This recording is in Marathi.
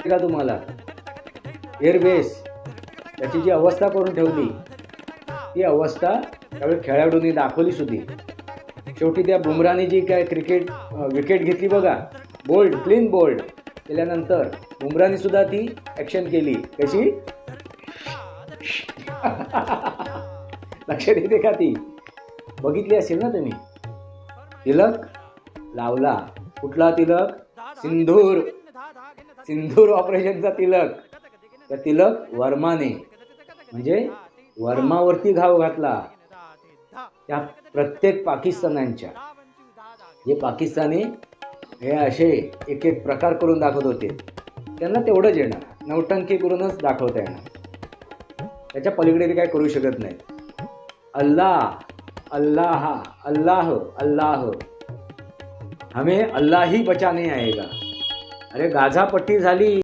का तुम्हाला. एअरबेस त्याची जी अवस्था करून ठेवली ती अवस्था त्यावेळी खेळाडूंनी दाखवली सुद्धी. शेवटी त्या बुमराने जी काय क्रिकेट विकेट घेतली बघा. बोल्ड क्लीन बोल्ड केल्यानंतर बुमराने सुद्धा ती ॲक्शन केली. कशी? लक्षात येते का ती? बघितली असेल ना तुम्ही? तिलक लावला. कुठला तिलक? सिंधूर सिंधूर ऑपरेशनचा तिलक. त्या तिलक वर्माने म्हणजे वर्मावरती घाव घातला. त्या प्रत्येक पाकिस्तानांच्या. जे पाकिस्तानी हे असे एक एक प्रकार करून दाखवत होते. त्यांना तेवढंच येणार. नौटंकी करूनच दाखवता येणार. त्याच्या पलीकडे ते काय करू शकत नाही. अल्लाह अल्लाह अल्लाह अल्लाह. हमें अल्लाह ही बचाने आएगा. अरे गाझापट्टी झाली.